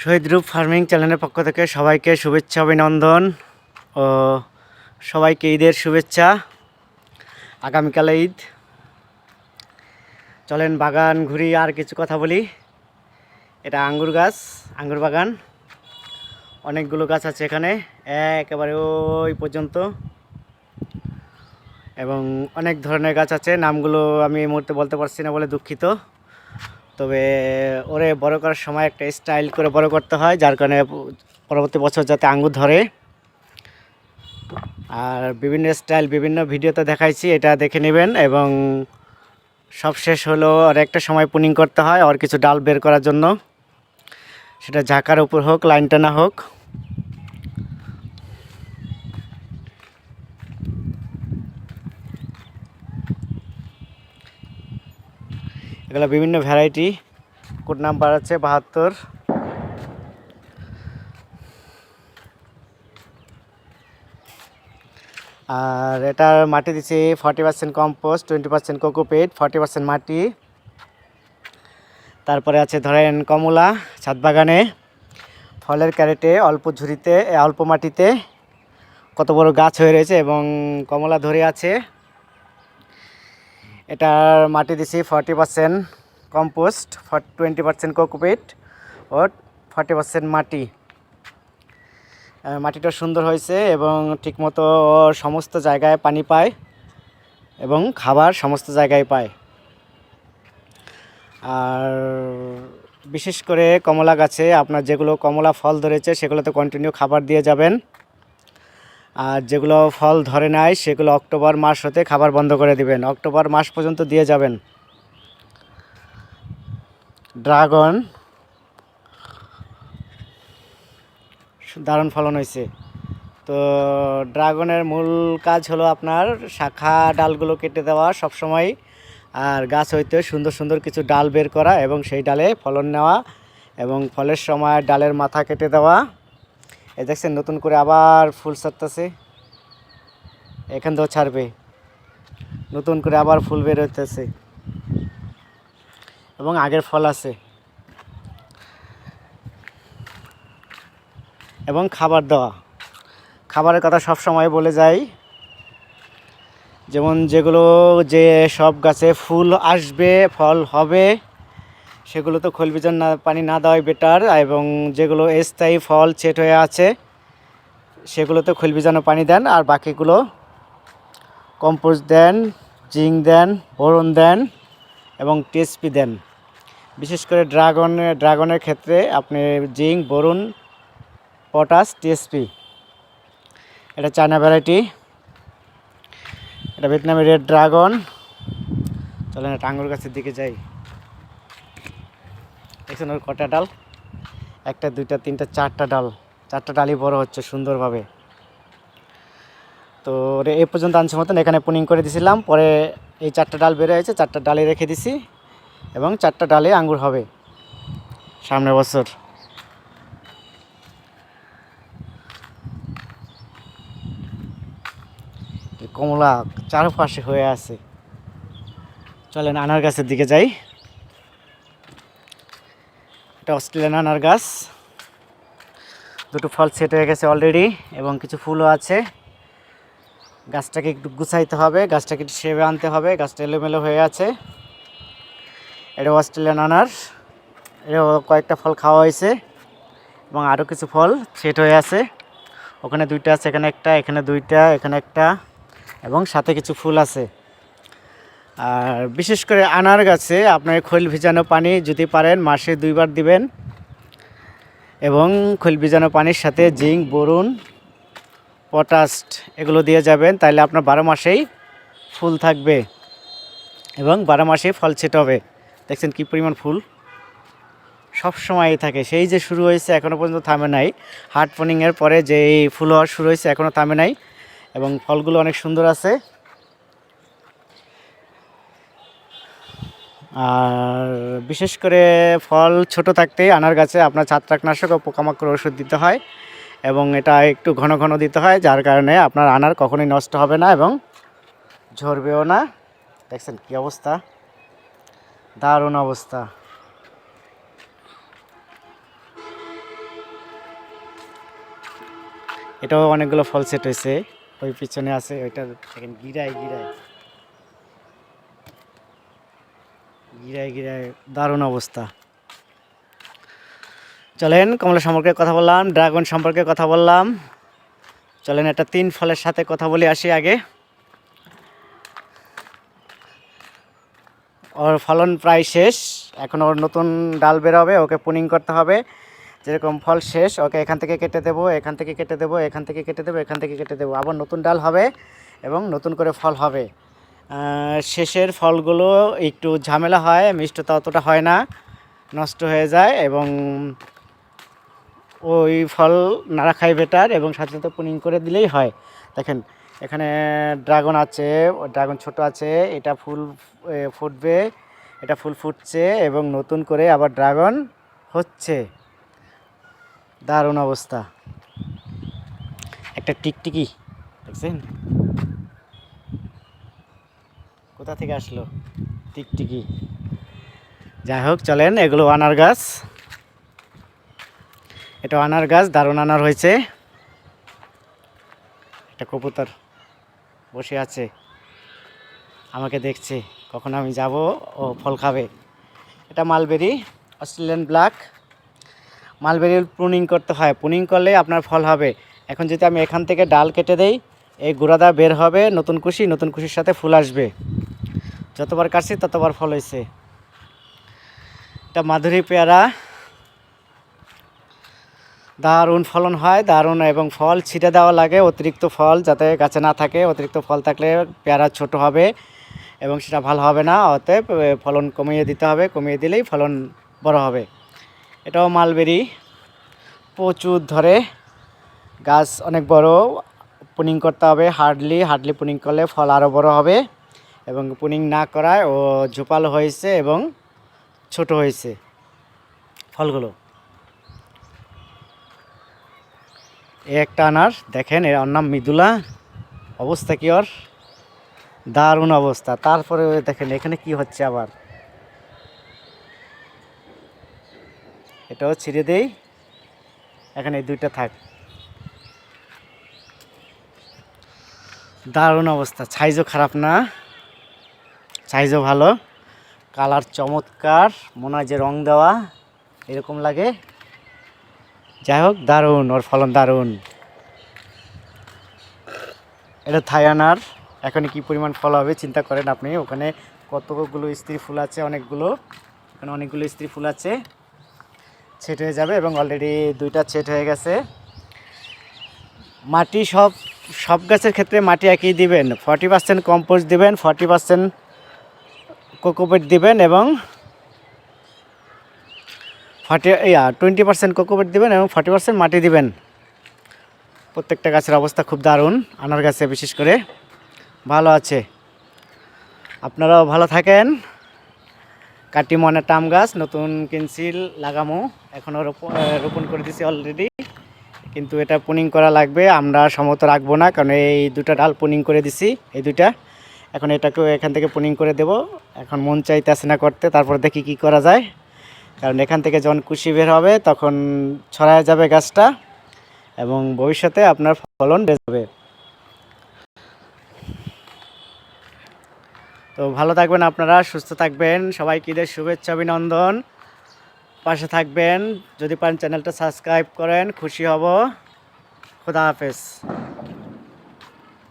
শহীদ রূপ ফার্মিং চ্যানেলের পক্ষ থেকে সবাইকে শুভেচ্ছা, অভিনন্দন ও সবাইকে ঈদের শুভেচ্ছা। আগামীকালে ঈদ। চলেন বাগান ঘুরি আর কিছু কথা বলি। এটা আঙ্গুর গাছ, আঙ্গুর বাগান। অনেকগুলো গাছ আছে এখানে, একেবারে ওই পর্যন্ত। এবং অনেক ধরনের গাছ আছে, নামগুলো আমি এই মুহূর্তে বলতে পারছি না বলে দুঃখিত। তবে ওরে বড় করার সময় একটা স্টাইল করে বড় করতে হয়, যার কারণে পরবর্তী বছর যাতে আঙ্গুর ধরে। আর বিভিন্ন স্টাইল বিভিন্ন ভিডিওতে দেখাইছি, এটা দেখে নেবেন এবং সব শেষ হলো আর একটা সময় পুনিং করতে হয়, আর কিছু ডাল বের করার জন্য। সেটা ঝাঁকার উপর হোক লাইন টানা হোক। এগুলো বিভিন্ন ভ্যারাইটি কোড নাম্বার আছে বাহাত্তর। আর এটার মাটি দিচ্ছে forty percent compost twenty percent cocopeat forty percent মাটি। তারপরে আছে ধরেন কমলা, ছাদ বাগানে। ফলের ক্যারেটে, অল্প ঝুড়িতে অল্প মাটিতে। কত বড় গাছ হয়ে রয়েছে এবং কমলা ধরে আছে। এটার মাটি দিছি forty percent compost twenty percent cocopeat ও ফর্টি পার্সেন্ট মাটি। মাটিটা সুন্দর হয়েছে এবং ঠিকমতো সমস্ত জায়গায় পানি পায় এবং খাবার সমস্ত জায়গায় পায়। আর বিশেষ করে কমলা গাছে আপনার যেগুলো কমলা ফল ধরেছে, সেগুলোতে কন্টিনিউ খাবার দিয়ে যাবেন। আর যেগুলো ফল ধরে নাই, সেগুলো অক্টোবর মাস হতে খাবার বন্ধ করে দিবেন। অক্টোবর মাস পর্যন্ত দিয়ে যাবেন। ড্রাগন, দারুণ ফলন হয়েছে। তো ড্রাগনের মূল কাজ হলো আপনার শাখা ডালগুলো কেটে দেওয়া সবসময়, আর গাছ হইতে সুন্দর সুন্দর কিছু ডাল বের করা এবং সেই ডালে ফলন নেওয়া এবং ফলের সময় ডালের মাথা কেটে দেওয়া। এই দেখছেন, নতুন করে আবার ফুল ছাড়তেছে এখান থেকেও ছাড়বে। নতুন করে আবার ফুল বের হইতেছে। এবং আগের ফল আছে। এবং খাবার দেওয়া। খাবারের কথা সব সময় বলে যাই। যেমন যেগুলো যে সব গাছে ফুল আসবে, ফল হবে সেগুলো তো খোল বিজন না, পানি না দেওয়াই বেটার এবং যেগুলো স্থায়ী ফল ছেট হয়ে আছে, সেগুলোতে খোল বিজানো পানি দেন আর বাকিগুলো কম্পোস্ট দেন, জিঙ্ক দেন, বোরন দেন এবং টিএসপি দেন। বিশেষ করে ড্রাগনের ড্রাগনের ক্ষেত্রে আপনি জিঙ্ক বরুণ পটাশ টিএসপি এটা চায়না ভ্যারাইটি এটা ভিয়েতনামি রেড ড্রাগন চলেন একটা আঙ্গুর গাছের দিকে যাই। দেখছেন ওর কটা ডাল? একটা, দুইটা, তিনটা, চারটা ডাল। চারটা ডালই বড় হচ্ছে সুন্দরভাবে। তো এই পর্যন্ত আনছে মতন, এখানে পুনিং করে দিছিলাম, পরে এই চারটা ডাল বের হয়েছে, চারটা ডালে রেখে দিছি, এবং চারটা ডালে আঙ্গুর হবে সামনের বছর। কমলা চারপাশে হয়ে আছে। চলেন আনার গাছের দিকে যাই। এটা অস্ট্রেলিয়ান আনার গাছ। দুটো ফল সেট হয়ে গেছে অলরেডি এবং কিছু ফুলও আছে। গাছটাকে একটু গুছাইতে হবে, গাছটাকে একটু সেবে আনতে হবে, গাছটা এলোমেলো হয়ে আছে। এটা অস্ট্রেলিয়ান আনার। এটাও কয়েকটা ফল খাওয়া হয়েছে এবং আরও কিছু ফল সেট হয়ে আছে। ওখানে দুইটা আছে, এখানে একটা, এখানে দুইটা, এখানে একটা এবং সাথে কিছু ফুল আছে। আর বিশেষ করে আনার গাছে আপনার খৈল ভিজানো পানি যদি পারেন, মাসে দুইবার দিবেন। এবং খৈল ভিজানো পানির সাথে জিঙ্ক, বরুণ পটাস্ট এগুলো দিয়ে যাবেন তাহলে আপনার বারো মাসেই ফুল থাকবে এবং বারো মাসেই ফল ছেট হবে। দেখছেন কী পরিমাণ ফুল? সব সময়ই থাকে। সেই যে শুরু হয়েছে এখনও পর্যন্ত থামে নাই। হার্ট পনিংয়ের পরে যে ফুল হওয়া শুরু হয়েছে এখনও থামে নাই। এবং ফলগুলো অনেক সুন্দর আছে। আর বিশেষ করে ফল ছোট থাকতেই আনার গাছে আপনার ছত্রাকনাশক ও পোকামাকড় ওষুধ দিতে হয় এবং এটা একটু ঘন ঘন দিতে হয়, যার কারণে আপনার আনার কখনোই নষ্ট হবে না এবং ঝরবেও না। দেখছেন কি অবস্থা? দারুণ অবস্থা। এটাও অনেকগুলো ফল সেট হয়েছে। ওই পিছনে আছে, ওইটা দেখেন গিরায় গিরায়। গিরায় গিরায় দারুণ অবস্থা। চলেন কমলা সম্পর্কে কথা বললাম, ড্রাগন সম্পর্কে কথা বললাম। চলেন একটা তিন ফলের সাথে কথা বলে, আসি আগে। ওর ফলন প্রায় শেষ, এখন ওর নতুন ডাল বেরোবে, ওকে পুনিং করতে হবে। যেরকম ফল শেষ, ওকে এখান থেকে কেটে দেবো, এখান থেকে কেটে দেবো, এখান থেকে কেটে দেবো, এখান থেকে কেটে দেবো। আবার নতুন ডাল হবে এবং নতুন করে ফল হবে। শেষের ফলগুলো একটু ঝামেলা হয়, মিষ্টতা অতটা হয় না, নষ্ট হয়ে যায় এবং ওই ফল নাড়া খাই বেটার এবং সাথে সাথে পুনিং করে দিলেই হয়। দেখেন, এখানে ড্রাগন আছে ড্রাগন ছোট আছে, এটা ফুল ফুটবে, এটা ফুল ফুটছে এবং নতুন করে আবার ড্রাগন হচ্ছে। দারুণ অবস্থা। একটা টিকটিকি, দেখছেন? কোথা থেকে আসলো? টিকটিকি। যাই হোক, চলেন, এগুলো আনার গাছ। এটা আনার গাছ, দারুণ আনার হয়েছে। একটা কবুতর বসে আছে। আমাকে দেখছে, কখন আমি যাব, ও ফল খাবে। এটা mulberry, Australian black. Mulberry pruning করতে হয়। প্রুনিং করলে আপনার ফল হবে। এখন যদি আমি এখান থেকে ডাল কেটে দেই, এই গুঁড়াদা বের হবে, নতুন কুশি, নতুন কুশির সাথে ফুল আসবে। যতবার কাটছি, ততবার ফল হয়েছে। এটা মাধুরী পেয়ারা। দারুণ ফলন হয়, দারুণ এবং ফল ছিটে দেওয়া লাগে, অতিরিক্ত ফল যাতে গাছে না থাকে, অতিরিক্ত ফল থাকলে পেয়ারা ছোট হবে এবং সেটা ভালো হবে না, অতএব ফলন কমিয়ে দিতে হবে, কমিয়ে দিলেই ফলন বড় হবে। এটাও মালবেরি। প্রচুর ধরে গাছ অনেক বড়, পুনিং করতে হবে, হার্ডলি হার্ডলি পুনিং করলে ফল আরও বড় হবে। এবং পুনিং না করায় ও ঝোপালো হয়েছে এবং ছোট হয়েছে। ফলগুলো। এ একটা আনার, দেখেন, এর নাম মৃদুলা। অবস্থা কি ওর? দারুণ অবস্থা। তারপরে দেখেন, এখানে কি হচ্ছে আবার? এটাও ছিঁড়ে দেই। এখানে দুইটা থাক। দারুণ অবস্থা। সাইজও খারাপ না। সাইজও ভালো, কালার চমৎকার, মনে হয় যে রং দেওয়া, এরকম লাগে। যাই হোক, দারুণ, ওর ফলন দারুণ। এটা থাইয়ানার এখন কি পরিমাণ ফল হবে চিন্তা করেন আপনি, ওখানে কতগুলো স্ত্রী ফুল আছে, অনেকগুলো। ওখানে অনেকগুলো স্ত্রী ফুল আছে, ছেট হয়ে যাবে এবং অলরেডি দুইটা ছেট হয়ে গেছে। মাটি সব সব গাছের ক্ষেত্রে মাটি একই দিবেন ফর্টি পার্সেন্ট কম্পোস্ট দিবেন ফর্টি পার্সেন্ট কোকোপিট দিবেন এবং ফার্টি, ইয়া, টোয়েন্টি পার্সেন্ট কোকোপেট দিবেন এবং ফর্টি পার্সেন্ট মাটি দিবেন। প্রত্যেকটা গাছের অবস্থা খুব দারুণ, আনার গাছে বিশেষ করে। ভালো আছে। আপনারাও ভালো থাকেন। কাটি মনে টাম গাছ, নতুন কিনসিল লাগামো। এখনও রোপণ করে দিছি অলরেডি কিন্তু এটা পুনিং করা লাগবে, আমরা সমত রাখব না, কারণ এই দুটা ডাল পুনিং করে দিছি, এই দুইটা। এখন এটাকেও এখান থেকে পুনিং করে দেব। এখন মন চাইতেছে না করতে, তারপর দেখি কি করা যায়। কারণ এখান থেকে যখন কুশি বের হবে, তখন ছড়ায় যাবে গাছটা এবং ভবিষ্যতে আপনার ফলন বেড়ে যাবে। তো ভালো থাকবেন আপনারা, সুস্থ থাকবেন। সবাইকে ঈদের শুভেচ্ছা, অভিনন্দন। পাশে থাকবেন। যদি পারেন চ্যানেলটা সাবস্ক্রাইব করেন, খুশি হব। খুদা হাফেজ।